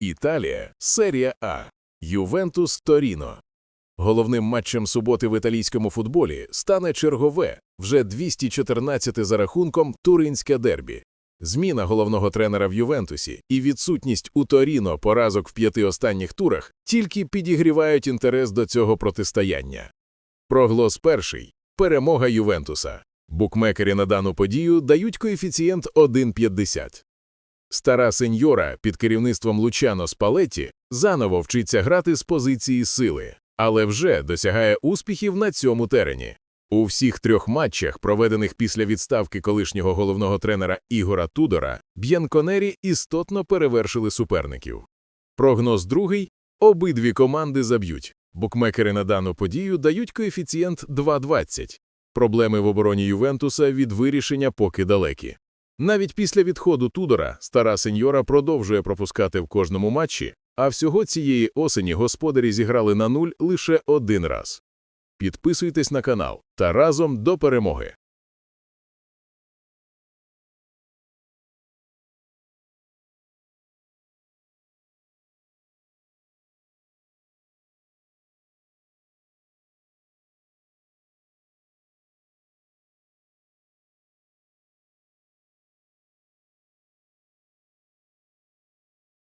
Італія, серія А. Ювентус Торіно. Головним матчем суботи в італійському футболі стане чергове, вже 214 за рахунком туринське дербі. Зміна головного тренера в Ювентусі і відсутність у Торіно поразок в п'яти останніх турах тільки підігрівають інтерес до цього протистояння. Проглос перший – перемога Ювентуса. Букмекери на дану подію дають коефіцієнт 1,50. Стара сеньора під керівництвом Лучано Спалетті заново вчиться грати з позиції сили, але вже досягає успіхів на цьому терені. У всіх трьох матчах, проведених після відставки колишнього головного тренера Ігора Тудора, Б'янконері істотно перевершили суперників. Прогноз другий – обидві команди заб'ють. Букмекери на дану подію дають коефіцієнт 2,20. Проблеми в обороні Ювентуса від вирішення поки далекі. Навіть після відходу Тудора стара сеньора продовжує пропускати в кожному матчі, а всього цієї осені господарі зіграли на нуль лише один раз. Підписуйтесь на канал та разом до перемоги!